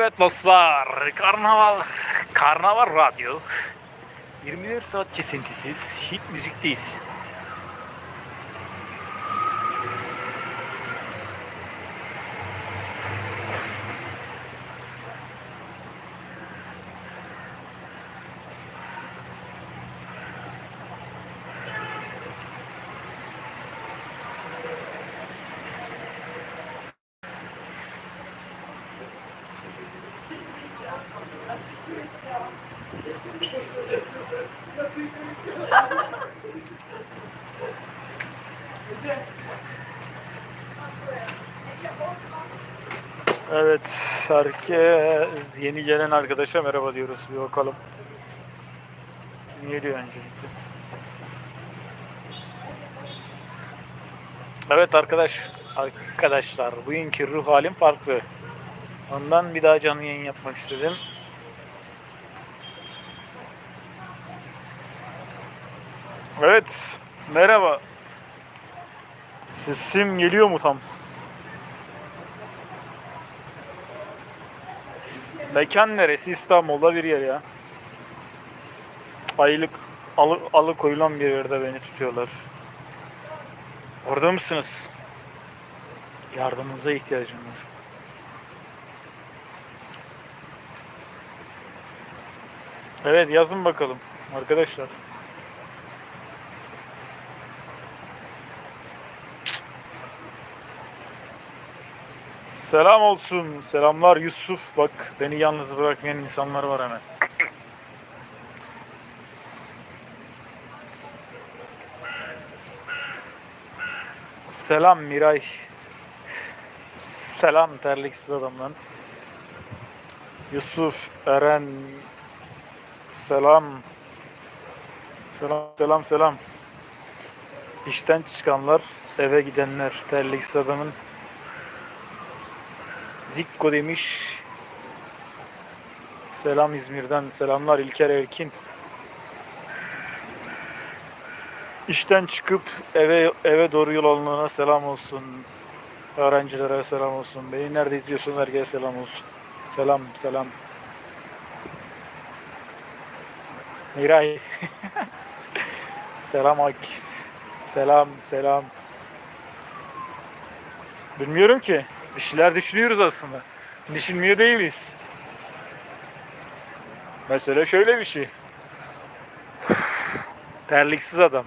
Evet dostlar, Karnaval, Karnaval Radyo. 24 saat kesintisiz hit müzikteyiz. Evet, herkes yeni gelen arkadaşa merhaba diyoruz. Bir bakalım. Kim geliyor öncelikle? Evet arkadaş, arkadaşlar bugünkü ruh halim farklı. Ondan bir daha canlı yayın yapmak istedim. Evet, merhaba. Sesim geliyor mu tam? Mekan neresi? İstanbul'da bir yer ya. Aylık alı, alıkoyulan bir yerde beni tutuyorlar. Orada mısınız? Yardımınıza ihtiyacım var. Evet yazın bakalım arkadaşlar. Selam olsun. Selamlar Yusuf. Bak beni yalnız bırakmayan insanlar var hemen. Selam Miray. Selam terliksiz adamdan. Yusuf, Eren. Selam. Selam, selam, selam. İşten çıkanlar, eve gidenler, terliksiz adamın Zikko demiş. Selam İzmir'den. Selamlar İlker Erkin. İşten çıkıp eve eve doğru yol alınana selam olsun. Öğrencilere selam olsun. Beni nerede izliyorsun herkese selam olsun. Selam selam. Miray. selam Akif. Selam selam. Bilmiyorum ki. Bir şeyler düşünüyoruz aslında. Düşünmüyor değiliz. Mesela şöyle bir şey. Terliksiz adam.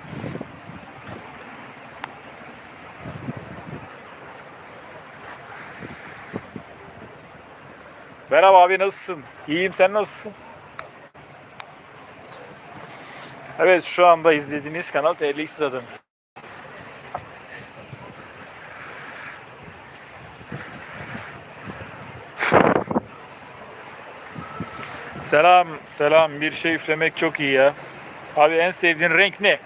Merhaba abi nasılsın? İyiyim sen nasılsın? Evet şu anda izlediğiniz kanal Terliksiz Adam. Selam, selam. Bir şey üflemek çok iyi ya. Abi en sevdiğin renk ne?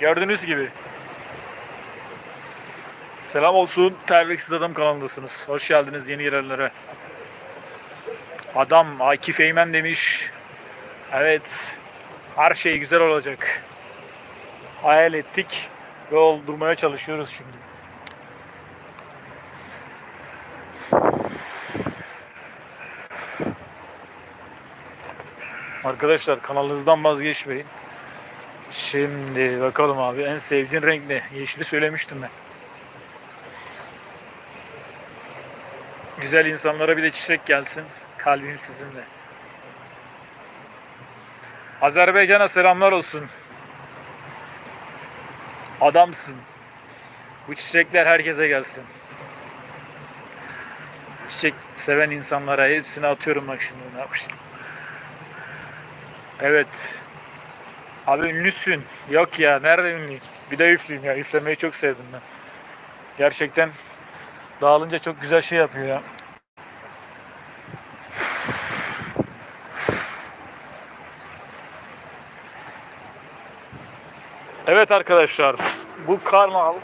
Gördüğünüz gibi. Selam olsun. Terliksiz Adam kanalındasınız. Hoş geldiniz yeni gelenlere. Adam Akif Eymen demiş. Evet. Her şey güzel olacak. Hayal ettik ve oldurmaya çalışıyoruz şimdi. Arkadaşlar kanalınızdan vazgeçmeyin. Şimdi bakalım abi en sevdiğin renk ne? Yeşili söylemiştim ben. Güzel insanlara bir de çiçek gelsin. Kalbim sizinle. Azerbaycan'a selamlar olsun. Adamsın. Bu çiçekler herkese gelsin. Çiçek seven insanlara hepsini atıyorum bak şimdi. Ne yapayım? Evet. Abi ünlüsün. Yok ya nerede ünlüyüm? Bir de üfleyeyim ya. Üflemeyi çok sevdim ben. Gerçekten dağılınca çok güzel şey yapıyor ya. Evet arkadaşlar. Bu kanal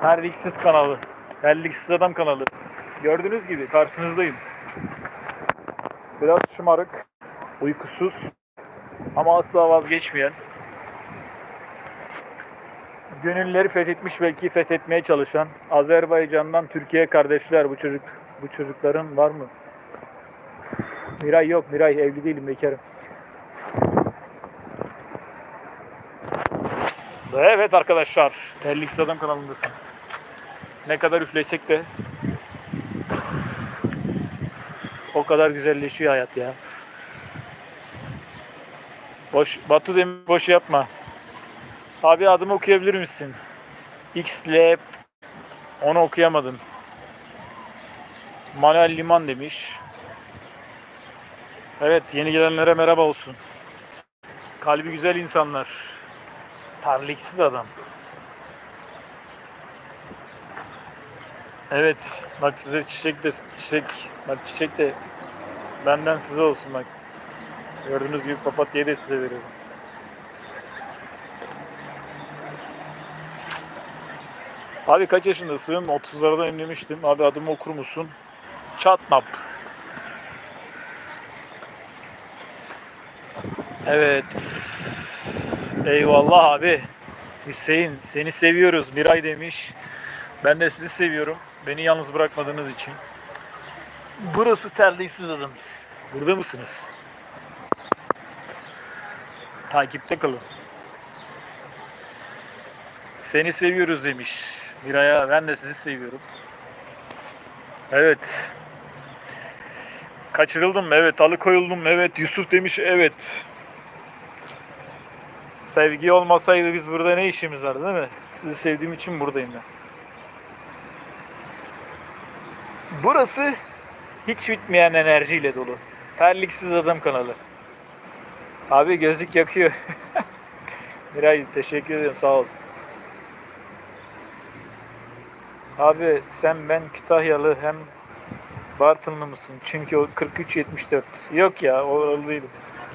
Terliksiz kanalı. Terliksiz adam kanalı. Gördüğünüz gibi karşınızdayım. Biraz şımarık, uykusuz, ama asla vazgeçmeyen, gönülleri fethetmiş belki fethetmeye çalışan, Azerbaycan'dan Türkiye kardeşler bu çocuk bu çocukların var mı? Miray yok. Miray evli değilim. Bekarım. Evet arkadaşlar. Terlik Adam kanalındasınız. Ne kadar üflesek de o kadar güzelleşiyor hayat ya. Boş, Batu demin boş yapma. Abi adımı okuyabilir misin? X'le onu okuyamadım. Manuel Liman demiş. Evet yeni gelenlere merhaba olsun. Kalbi güzel insanlar. Terliksiz adam. Evet bak size çiçek de çiçek bak çiçek de benden size olsun bak. Gördüğünüz gibi papatyayı da size veriyorum. Abi kaç yaşındasın? 30'larda önlemiştim. Abi adımı okur musun? Çatnap. Evet. Eyvallah abi. Hüseyin seni seviyoruz. Miray demiş. Ben de sizi seviyorum. Beni yalnız bırakmadığınız için. Burası terliksiz adam. Burada mısınız? Takipte kalın. Seni seviyoruz demiş. Miray'a ben de sizi seviyorum. Evet. Kaçırıldım? Evet. Alıkoyuldum? Evet. Yusuf demiş. Evet. Sevgi olmasaydı biz burada ne işimiz var değil mi? Sizi sevdiğim için buradayım ben. Burası hiç bitmeyen enerjiyle dolu. Terliksiz Adam kanalı. Abi gözlük yakıyor. Miray teşekkür ederim sağ ol. Abi sen ben Kütahyalı hem Bartınlı mısın? Çünkü o 43-74. Yok ya o öyle değil.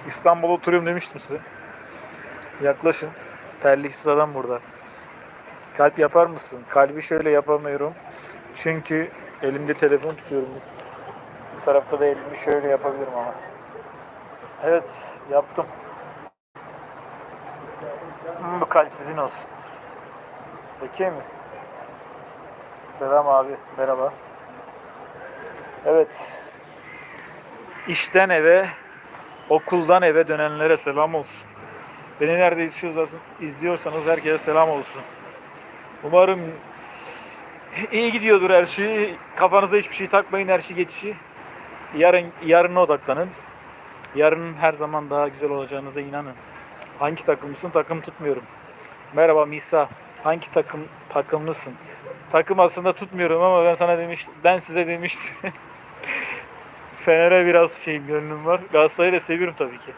İstanbul'da oturuyorum demiştim size. Yaklaşın. Terliksiz adam burada. Kalp yapar mısın? Kalbi şöyle yapamıyorum. Çünkü elimde telefon tutuyorum. Bu tarafta da elimi şöyle yapabilirim ama. Evet yaptım. Hmm, Bu kalp sizin olsun. Peki mi? Selam abi. Merhaba. Evet. İşten eve, okuldan eve dönenlere selam olsun. Beni nerede izliyorsanız, herkese selam olsun. Umarım iyi gidiyordur her şey. Kafanıza hiçbir şey takmayın her şey geçici. Yarın yarına odaklanın. Yarının her zaman daha güzel olacağınıza inanın. Hangi takımlısın? Takım tutmuyorum. Merhaba Misa. Hangi takım takımlısın? Takım aslında tutmuyorum ama ben sana demiş, ben size demiştim. Fener'e biraz şeyim gönlüm var. Galatasaray'ı da seviyorum tabii ki.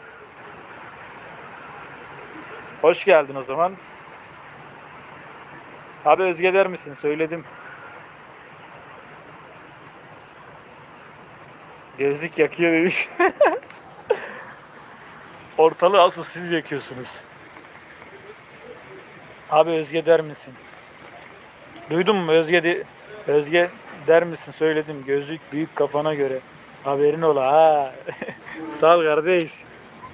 Hoş geldin o zaman. Abi Özge der misin? Söyledim. Gözlük yakıyor demiş. Ortalığı asıl siz yakıyorsunuz. Abi Özge der misin? Duydun mu Özge de, Özge der misin? Söyledim. Gözlük büyük kafana göre. Haberin ola ha. Sağ kardeş.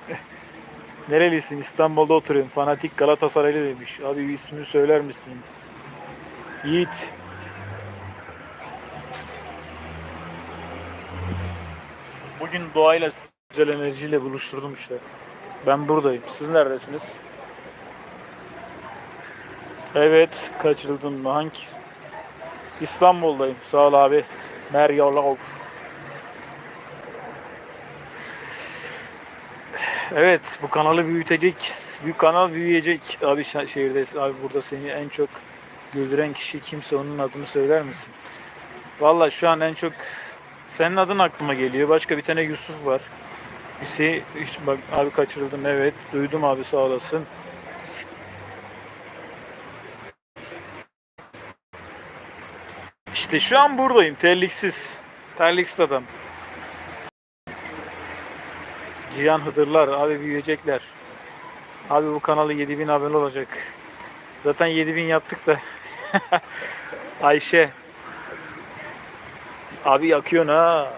Nerelisin? İstanbul'da oturuyorum. Fanatik Galatasaraylı demiş. Abi ismini söyler misin? Yiğit. Bugün doğayla güzel enerjiyle buluşturdum işte. Ben buradayım. Siz neredesiniz? Evet, kaçırıldın mı? Hangi? İstanbul'dayım. Sağ ol abi. Meryolov. Evet, bu kanalı büyütecek. Büyük kanal büyüyecek. Abi şehirdeyiz. Abi burada seni en çok güldüren kişi kimse onun adını söyler misin? Vallahi şu an en çok senin adın aklıma geliyor. Başka bir tane Yusuf var. Hüseyin, Hüs- bak abi kaçırıldım evet. Duydum abi sağ olasın. İşte şu an buradayım. Terliksiz. Terliksiz adam. Cihan Hıdırlar. Abi büyüyecekler. Abi bu kanalı 7000 abone olacak. Zaten 7000 yaptık da. Ayşe. Abi yakıyorsun ha.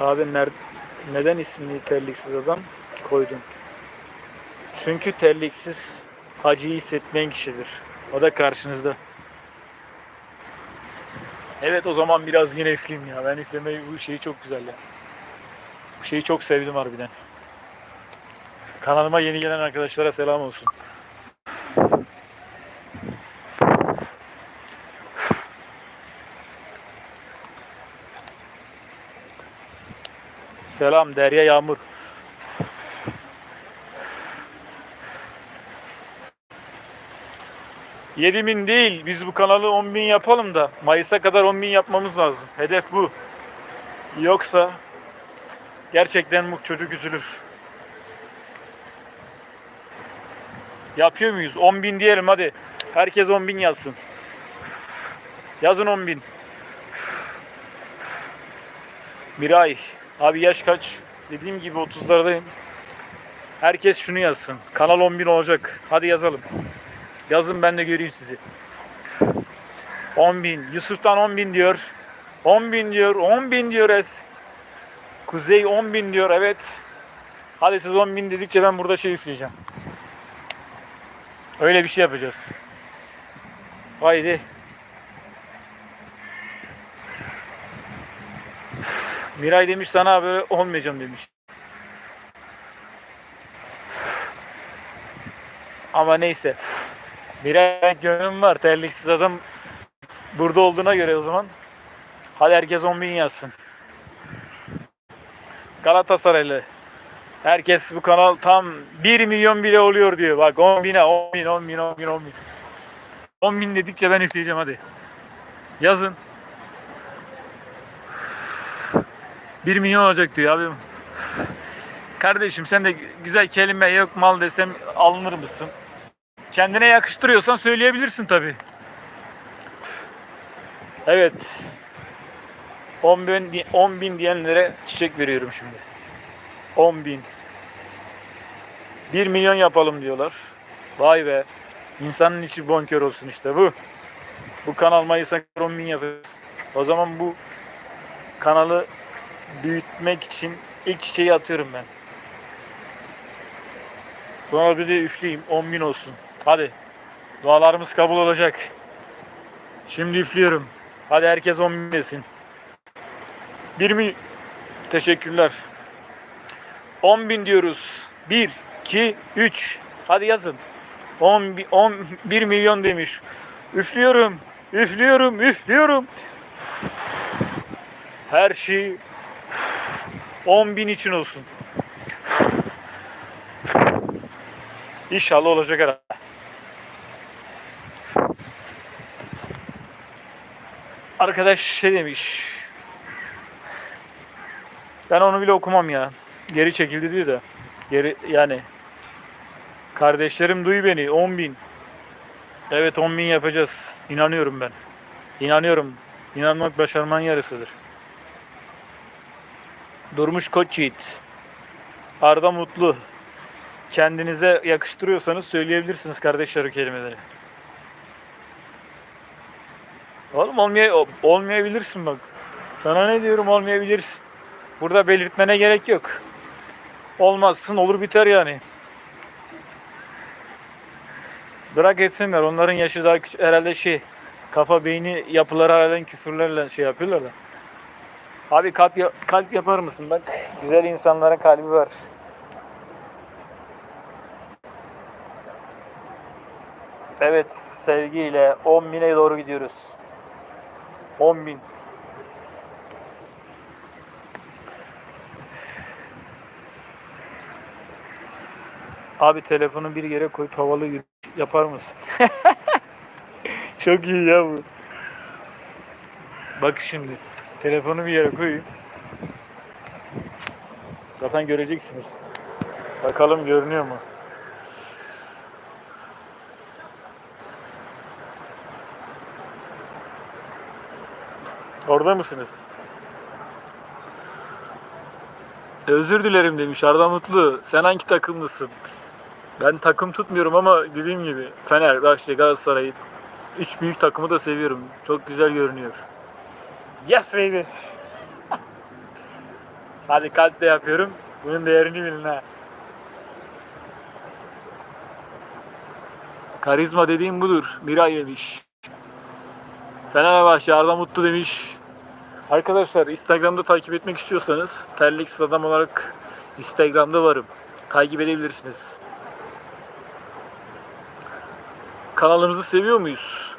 Abi ner- neden ismini terliksiz adam koydun? Çünkü terliksiz acıyı hissetmeyen kişidir. O da karşınızda. Evet o zaman biraz yine üfleyeyim ya. Ben üflemeyi bu şeyi çok güzel ya. Bu şeyi çok sevdim harbiden. Kanalıma yeni gelen arkadaşlara selam olsun. Selam Derya Yağmur. Yedi bin değil. Biz bu kanalı 10 bin yapalım da Mayıs'a kadar 10 bin yapmamız lazım. Hedef bu. Yoksa gerçekten bu çocuk üzülür. Yapıyor muyuz? 10 bin diyelim hadi. Herkes 10 bin yazsın. Yazın 10 bin. Miray. Abi yaş kaç? Dediğim gibi 30'lardayım. Herkes şunu yazsın. Kanal 10 bin olacak. Hadi yazalım. Yazın ben de göreyim sizi. 10 bin. Yusuf'tan 10 bin diyor. 10 bin diyor. 10 bin diyor Es. Kuzey 10 bin diyor. Evet. Hadi siz 10 bin dedikçe ben burada şey üfleyeceğim. Öyle bir şey yapacağız. Haydi. Miray demiş sana böyle olmayacağım demiş. Ama neyse. Miray gönlüm var. Terliksiz adam burada olduğuna göre o zaman. Hadi herkes 10 bin yazsın. Galatasaraylı. Herkes bu kanal tam 1 milyon bile oluyor diyor. Bak 10 bine 10 bin 10 bin 10 bin 10 bin. 10 bin dedikçe ben üfleyeceğim hadi. Yazın. 1 milyon olacak diyor abim. Kardeşim sen de güzel kelime yok mal desem alınır mısın? Kendine yakıştırıyorsan söyleyebilirsin tabi. Evet. 10 bin, 10 bin diyenlere çiçek veriyorum şimdi. 10 bin. 1 milyon yapalım diyorlar. Vay be. İnsanın içi bonkör olsun işte bu. Bu kanal Mayıs'a kadar 10 bin yapacağız. O zaman bu kanalı büyütmek için ilk çiçeği atıyorum ben. Sonra bir de üfleyeyim 10 bin olsun. Hadi. Dualarımız kabul olacak. Şimdi üflüyorum. Hadi herkes 10 bin desin. 1 mi? Teşekkürler. 10 bin diyoruz. 1, 2, 3. Hadi yazın. 10, bi- 11 milyon demiş. Üflüyorum. Üflüyorum. Üflüyorum. Her şey 10 bin için olsun. İnşallah olacak herhalde. Arkadaş şey demiş. Ben onu bile okumam ya. Geri çekildi diyor da. Geri yani. Kardeşlerim duy beni. 10 bin. Evet 10 bin yapacağız. İnanıyorum ben. İnanıyorum. İnanmak başarmanın yarısıdır. Durmuş Koçyiğit. Arda Mutlu. Kendinize yakıştırıyorsanız söyleyebilirsiniz kardeşler o kelimeleri. Oğlum olmaya, olmayabilirsin bak. Sana ne diyorum olmayabilirsin. Burada belirtmene gerek yok. Olmazsın olur biter yani. Bırak etsinler. Onların yaşı daha küçük. Herhalde şey kafa beyni yapıları halen küfürlerle şey yapıyorlar da. Abi kalp, ya- kalp yapar mısın? Bak güzel insanlara kalbi var. Evet sevgiyle 10 bine doğru gidiyoruz. 10 bin. Abi telefonu bir yere koyup havalı yapar mısın? Çok iyi ya bu. Bak şimdi. Telefonu bir yere koyayım. Zaten göreceksiniz. Bakalım görünüyor mu? Orada mısınız? Özür dilerim demiş Arda Mutlu. Sen hangi takımlısın? Ben takım tutmuyorum ama dediğim gibi Fenerbahçe, Galatasaray üç büyük takımı da seviyorum. Çok güzel görünüyor. Yes baby. Hadi kalp de yapıyorum. Bunun değerini bilin ha. Karizma dediğim budur. Miray demiş. Fenerbahçe Arda Mutlu demiş. Arkadaşlar Instagram'da takip etmek istiyorsanız terliksiz adam olarak Instagram'da varım. Takip edebilirsiniz. Kanalımızı seviyor muyuz?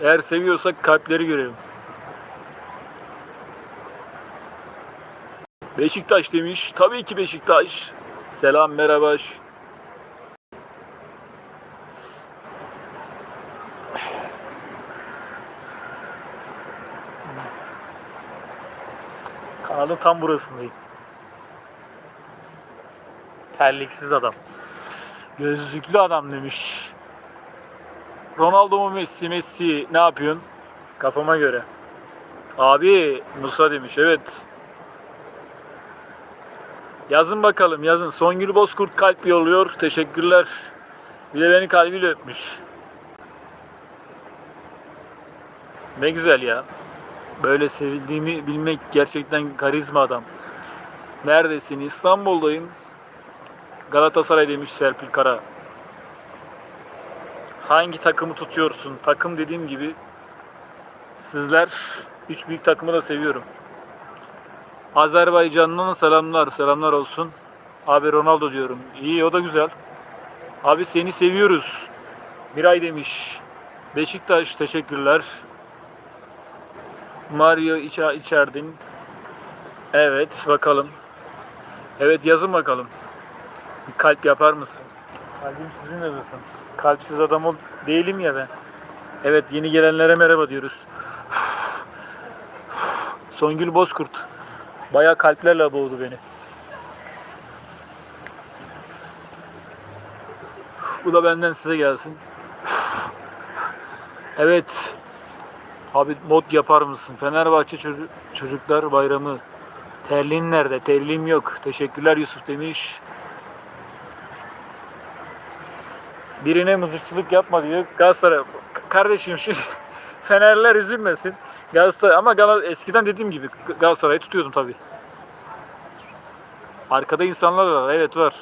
Eğer seviyorsak kalpleri görelim. Beşiktaş demiş. Tabii ki Beşiktaş. Selam merhaba. Kanalın tam burasındayım. Terliksiz adam. Gözlüklü adam demiş. Ronaldo mu Messi? Messi ne yapıyorsun? Kafama göre. Abi Musa demiş evet. Yazın bakalım yazın. Songül Bozkurt kalp yolluyor. Teşekkürler. Bir de beni kalbiyle öpmüş. Ne güzel ya. Böyle sevildiğimi bilmek gerçekten karizma adam. Neredesin? İstanbul'dayım. Galatasaray demiş Serpil Kara. Hangi takımı tutuyorsun? Takım dediğim gibi sizler üç büyük takımı da seviyorum. Azerbaycan'dan selamlar, selamlar olsun. Abi Ronaldo diyorum. İyi o da güzel. Abi seni seviyoruz. Miray demiş. Beşiktaş teşekkürler. Mario içe içerdin. Evet bakalım. Evet yazın bakalım. Bir kalp yapar mısın? Kalbim sizinle zaten. Kalpsiz adam ol değilim ya ben. Evet yeni gelenlere merhaba diyoruz. Songül Bozkurt. Bayağı kalplerle boğdu beni. Bu da benden size gelsin. Evet. Abi mod yapar mısın? Fenerbahçe çocuk, çocuklar bayramı. Terliğin nerede? Terliğim yok. Teşekkürler Yusuf demiş. Birine mızıkçılık yapma diyor. Galatasaray kardeşim şu Fenerler üzülmesin. Galatasaray ama Gal eskiden dediğim gibi Galatasaray'ı tutuyordum tabii. Arkada insanlar var. Evet var.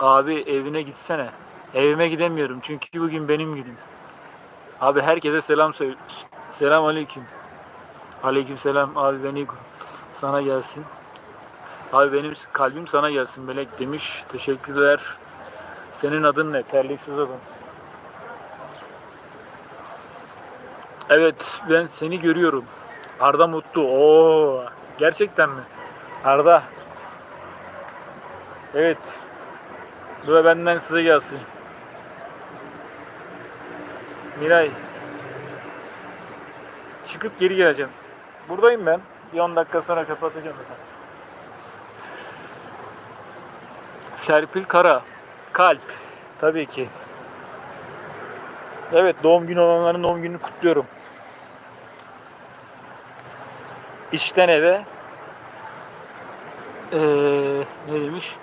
Abi evine gitsene. Evime gidemiyorum çünkü bugün benim günüm. Abi herkese selam söyle. Selam aleyküm. Aleyküm selam abi beni sana gelsin. Abi benim kalbim sana gelsin melek demiş. Teşekkürler. Senin adın ne? Terliksiz adam. Evet ben seni görüyorum. Arda Mutlu. Oo, gerçekten mi? Arda. Evet. Bu da benden size gelsin. Miray. Çıkıp geri geleceğim. Buradayım ben. Bir 10 dakika sonra kapatacağım zaten. Serpil Kara. Kalp. Tabii ki. Evet doğum günü olanların doğum gününü kutluyorum. İşten eve. Ee, ne demiş?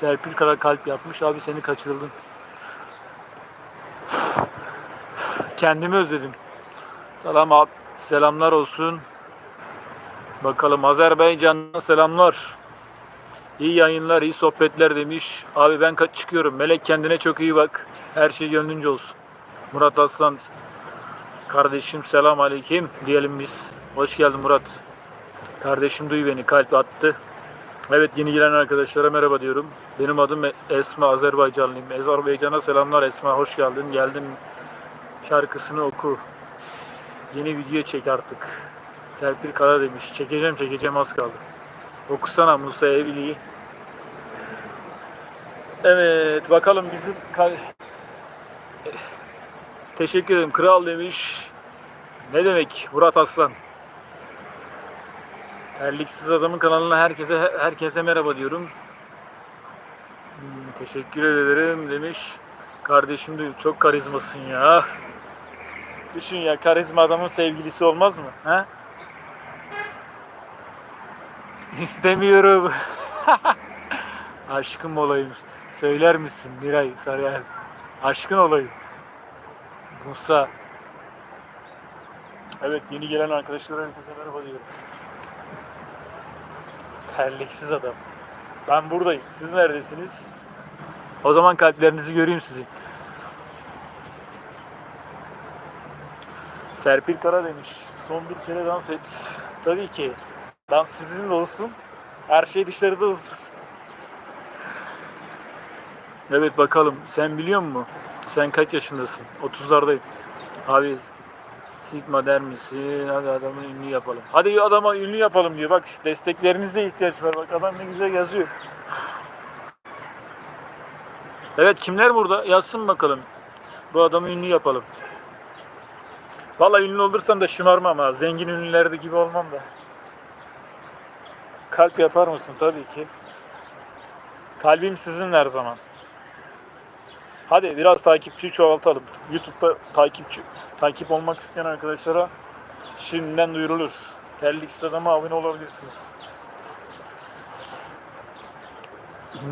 Serpil Kara kalp yapmış. Abi seni kaçırıldım. Kendimi özledim. Selam abi. Selamlar olsun. Bakalım Azerbaycan'dan selamlar. İyi yayınlar, iyi sohbetler demiş. Abi ben kaç çıkıyorum. Melek kendine çok iyi bak. Her şey gönlünce olsun. Murat Aslan kardeşim selam aleyküm diyelim biz. Hoş geldin Murat. Kardeşim duy beni kalp attı. Evet yeni gelen arkadaşlara merhaba diyorum. Benim adım Esma Azerbaycanlıyım. Azerbaycan'a selamlar Esma hoş geldin. Geldim şarkısını oku. Yeni video çek artık. Serpil Kara demiş. Çekeceğim çekeceğim az kaldı. Okusana Musa Evli'yi. Evet bakalım bizim Teşekkür ederim. Kral demiş. Ne demek Murat Aslan? Terliksiz adamın kanalına herkese herkese merhaba diyorum. Teşekkür ederim demiş. Kardeşim de çok karizmasın ya. Düşün ya karizma adamın sevgilisi olmaz mı? Ha? İstemiyorum. Aşkım olayım. Söyler misin Miray Sarıyer? Aşkın olayım. Musa. Evet yeni gelen arkadaşlara herkese merhaba diyorum. Terliksiz adam. Ben buradayım. Siz neredesiniz? O zaman kalplerinizi göreyim sizi. Serpil Kara demiş. Son bir kere dans et. Tabii ki. Dans sizinle olsun. Her şey dışarıda olsun. Evet bakalım. Sen biliyor musun? Sen kaç yaşındasın? 30'lardayım. Abi Sigma der misin? Hadi adamı ünlü yapalım. Hadi adama ünlü yapalım diyor. Bak desteklerinize ihtiyaç var. Bak adam ne güzel yazıyor. Evet kimler burada? Yazsın bakalım. Bu adamı ünlü yapalım. Vallahi ünlü olursam da şımarmam ha. Zengin ünlülerde gibi olmam da. Kalp yapar mısın? Tabii ki. Kalbim sizin her zaman. Hadi biraz takipçi çoğaltalım. YouTube'da takipçi takip olmak isteyen arkadaşlara şimdiden duyurulur. Terlik Sadam'a abone olabilirsiniz.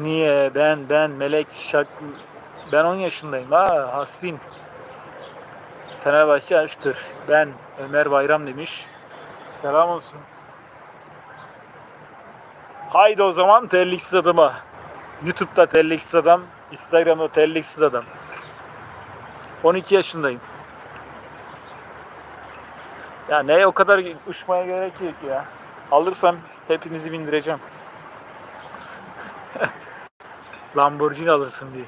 Niye? Ben, ben, Melek, Şak... Ben 10 yaşındayım. Ha, hasbin. Fenerbahçe açtır. Ben, Ömer Bayram demiş. Selam olsun. Haydi o zaman terliksiz adama. YouTube'da terliksiz adam, Instagram'da terliksiz adam. 12 yaşındayım. Ya ne o kadar uçmaya gerek yok ya. Alırsam hepinizi bindireceğim. Lamborghini alırsın diye.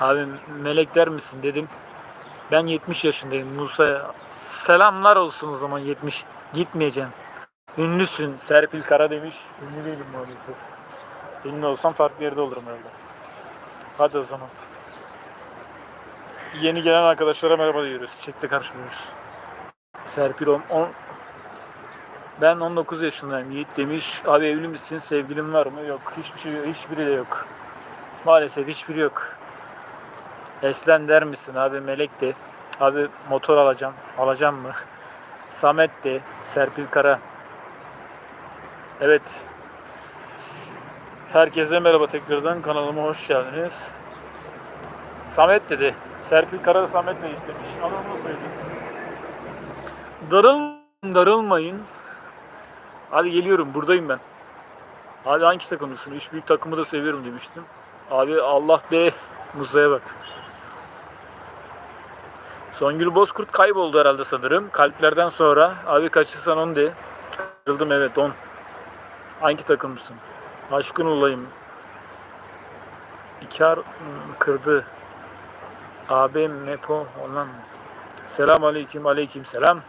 Abi melek der misin dedim. Ben 70 yaşındayım Musa. Selamlar olsun o zaman 70. Gitmeyeceğim. Ünlüsün Serpil Kara demiş. Ünlü değilim maalesef. Ünlü olsam farklı yerde olurum herhalde. Hadi o zaman. Yeni gelen arkadaşlara merhaba diyoruz. Çekte karşılıyoruz. Serpil on, on- ben 19 yaşındayım. Yiğit demiş. Abi evli misin? Sevgilin var mı? Yok. Hiçbir şey yok. Hiçbiri de yok. Maalesef hiçbiri yok. Eslem der misin? Abi Melek de. Abi motor alacağım. Alacağım mı? Samet de. Serpil Kara. Evet. Herkese merhaba tekrardan. Kanalıma hoş geldiniz. Samet dedi. Serpil Kara Samet ne istemiş? Anamı söyleyeyim. Darıl, darılmayın. Hadi geliyorum buradayım ben. Abi hangi takımlısın? Üç büyük takımı da seviyorum demiştim. Abi Allah be Musa'ya bak. Songül Bozkurt kayboldu herhalde sanırım. Kalplerden sonra. Abi kaçırsan onu de. Kırıldım evet 10. Hangi takımlısın? Aşkın olayım. İkar hmm, kırdı. Abi Mepo olan. Selam aleyküm aleyküm selam.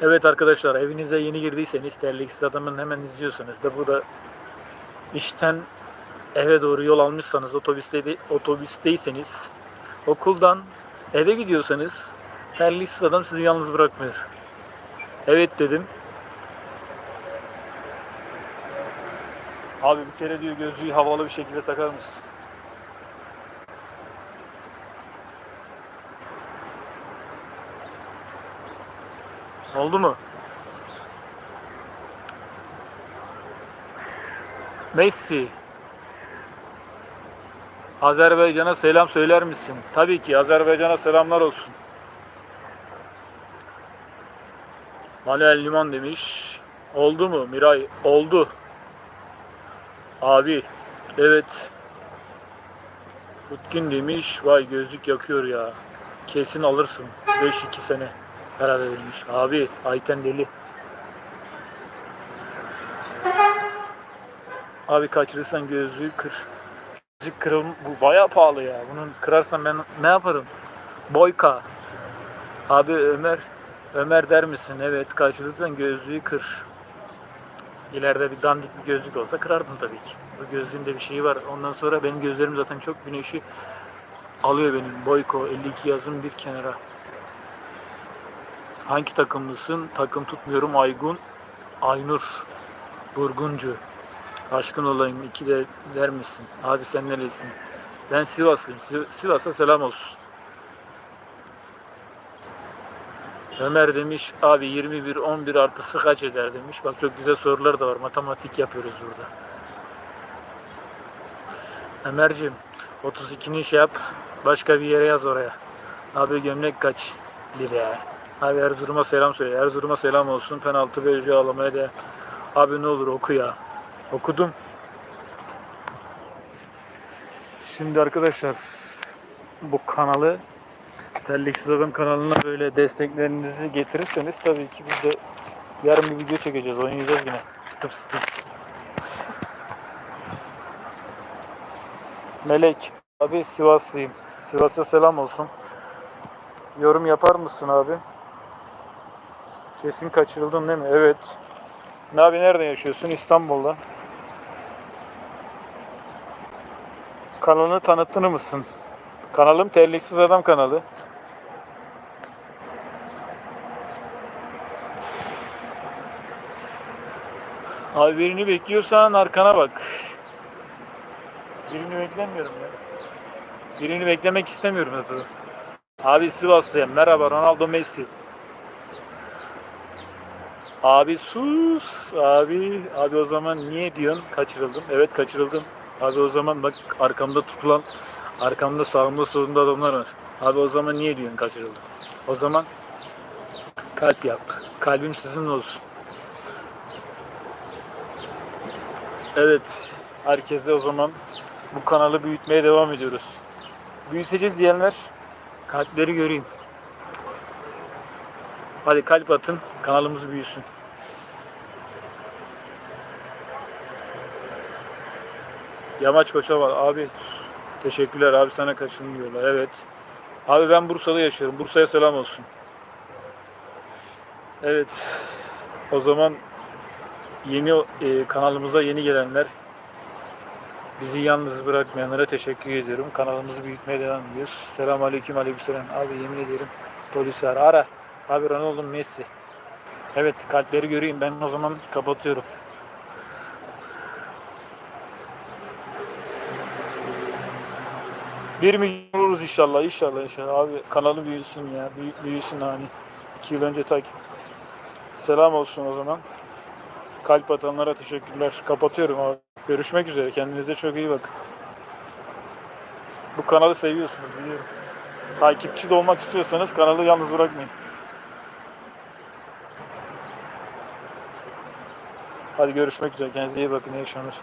Evet arkadaşlar evinize yeni girdiyseniz terliksiz adamın hemen izliyorsanız da burada işten eve doğru yol almışsanız otobüste otobüsteyseniz okuldan eve gidiyorsanız terliksiz adam sizi yalnız bırakmıyor. Evet dedim. Abi bir kere diyor gözlüğü havalı bir şekilde takar mısın? Oldu mu? Messi. Azerbaycan'a selam söyler misin? Tabii ki Azerbaycan'a selamlar olsun. Manuel Liman demiş. Oldu mu Miray? Oldu. Abi. Evet. Futkin demiş. Vay gözlük yakıyor ya. Kesin alırsın. 5-2 sene. Herhalde demiş. Abi Ayten deli. Abi kaçırırsan gözlüğü kır. Gözlük kırıl bu bayağı pahalı ya. Bunun kırarsan ben ne yaparım? Boyka. Abi Ömer Ömer der misin? Evet kaçırırsan gözlüğü kır. İleride bir dandik bir gözlük olsa kırardım tabii ki. Bu gözlüğün de bir şeyi var. Ondan sonra benim gözlerim zaten çok güneşi alıyor benim. Boyko 52 yazın bir kenara. Hangi takımlısın? Takım tutmuyorum. Aygun, Aynur, Burguncu. Aşkın olayım. iki de der misin? Abi sen nerelisin? Ben Sivaslıyım. Si- Sivas'a selam olsun. Ömer demiş abi 21 11 artısı kaç eder demiş. Bak çok güzel sorular da var. Matematik yapıyoruz burada. Ömerciğim 32'ni şey yap. Başka bir yere yaz oraya. Abi gömlek kaç lira? Abi Erzurum'a selam söyle. Erzurum'a selam olsun. Penaltı ve ücret alamaya da. Abi ne olur oku ya. Okudum. Şimdi arkadaşlar bu kanalı Terliksiz Adam kanalına böyle desteklerinizi getirirseniz tabii ki biz de yarın bir video çekeceğiz. Oynayacağız yine. Tıps tıps. Melek. Abi Sivaslıyım. Sivas'a selam olsun. Yorum yapar mısın abi? Kesin kaçırıldın değil mi? Evet. Ne abi nerede yaşıyorsun? İstanbul'da. Kanalını tanıtır mısın? Kanalım Terliksiz Adam kanalı. Abi birini bekliyorsan arkana bak. Birini beklemiyorum ya. Birini beklemek istemiyorum zaten. Abi Sivaslıyım. Merhaba Ronaldo Messi. Abi sus. Abi abi o zaman niye diyorsun kaçırıldım? Evet kaçırıldım. Abi o zaman bak arkamda tutulan arkamda sağımda solumda adamlar var. Abi o zaman niye diyorsun kaçırıldım? O zaman kalp yap. Kalbim sizinle olsun. Evet. Herkese o zaman bu kanalı büyütmeye devam ediyoruz. Büyüteceğiz diyenler kalpleri göreyim. Hadi kalp atın. Kanalımız büyüsün. Yamaç Koça var. Abi teşekkürler abi sana kaçın diyorlar. Evet. Abi ben Bursa'da yaşıyorum. Bursa'ya selam olsun. Evet. O zaman yeni e, kanalımıza yeni gelenler bizi yalnız bırakmayanlara teşekkür ediyorum. Kanalımızı büyütmeye devam ediyoruz. Selamun aleyküm aleykümselam. Abi yemin ederim polis ara. Ara. Abi Ronaldo Messi. Evet kalpleri göreyim. Ben o zaman kapatıyorum. Bir milyon oluruz inşallah. inşallah inşallah. Abi kanalı büyüsün ya. Büyü, büyüsün hani. İki yıl önce takip. Selam olsun o zaman. Kalp atanlara teşekkürler. Kapatıyorum abi. Görüşmek üzere. Kendinize çok iyi bakın. Bu kanalı seviyorsunuz biliyorum. Takipçi de olmak istiyorsanız kanalı yalnız bırakmayın. Hadi görüşmek üzere. Kendinize iyi bakın. İyi akşamlar.